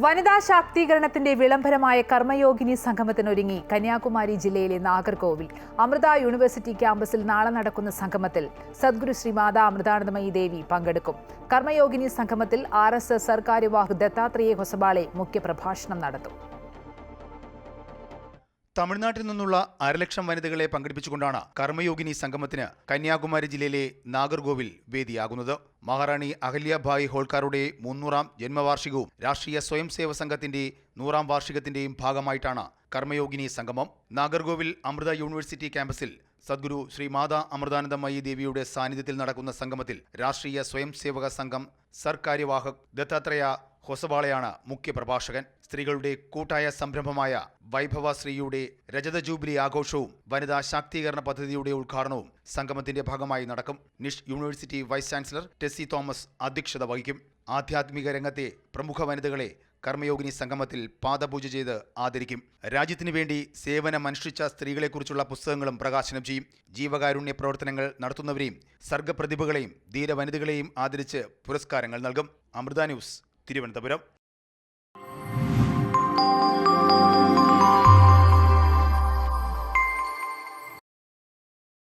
വനിതാ ശാക്തീകരണത്തിന്റെ വിളംബരമായ കർമ്മയോഗിനി സംഗമത്തിനൊരുങ്ങി കന്യാകുമാരി ജില്ലയിലെ നാഗർകോവിൽ. അമൃത യൂണിവേഴ്സിറ്റി ക്യാമ്പസിൽ നാളെ നടക്കുന്ന സംഗമത്തിൽ സദ്ഗുരു ശ്രീമാത അമൃതാനന്ദമയി ദേവി പങ്കെടുക്കും. കർമ്മയോഗിനി സംഗമത്തിൽ R S S Sarkaryavah Dattatreya Hosabale മുഖ്യപ്രഭാഷണം നടത്തും. തമിഴ്നാട്ടിൽ നിന്നുള്ള അരലക്ഷം വനിതകളെ പങ്കെടുപ്പിച്ചുകൊണ്ടാണ് കർമ്മയോഗിനി സംഗമത്തിന് കന്യാകുമാരി ജില്ലയിലെ നാഗർകോവിൽ വേദിയാകുന്നത്. മഹാറാണി അഹല്യഭായ് ഹോൾക്കാരുടെ മുന്നൂറാം ജന്മവാർഷികവും രാഷ്ട്രീയ സ്വയം സേവ സംഘത്തിന്റെ നൂറാം വാർഷികത്തിന്റെയും ഭാഗമായിട്ടാണ് കർമ്മയോഗിനി സംഗമം. നാഗർകോവിൽ അമൃത യൂണിവേഴ്സിറ്റി ക്യാമ്പസിൽ സദ്ഗുരു ശ്രീ മാതാ അമൃതാനന്ദമയി ദേവിയുടെ സാന്നിധ്യത്തിൽ നടക്കുന്ന സംഗമത്തിൽ രാഷ്ട്രീയ സ്വയം സേവക സംഘം സർക്കാര്യവാഹക് ദത്താത്രേയ ഹൊസബാളയാണ് മുഖ്യപ്രഭാഷകൻ. സ്ത്രീകളുടെ കൂട്ടായ സംരംഭമായ വൈഭവ ശ്രീയുടെ രജത ജൂബിലി ആഘോഷവും വനിതാ ശാക്തീകരണ പദ്ധതിയുടെ ഉദ്ഘാടനവും സംഗമത്തിന്റെ ഭാഗമായി നടക്കും. Nish university vice chancellor Tessy Thomas അധ്യക്ഷത വഹിക്കും. ആധ്യാത്മിക രംഗത്തെ പ്രമുഖ വനിതകളെ കർമ്മയോഗിനി സംഗമത്തിൽ പാദപൂജ ചെയ്ത് ആദരിക്കും. രാജ്യത്തിനു വേണ്ടി സേവനമനുഷ്ഠിച്ച സ്ത്രീകളെക്കുറിച്ചുള്ള പുസ്തകങ്ങളും പ്രകാശനം ചെയ്യും. ജീവകാരുണ്യ പ്രവർത്തനങ്ങൾ നടത്തുന്നവരെയും സർഗപ്രതിഭകളെയും ധീരവനിതകളെയും ആദരിച്ച് പുരസ്കാരങ്ങൾ നൽകും. അമൃത ന്യൂസ് തിരുവനന്തപുരം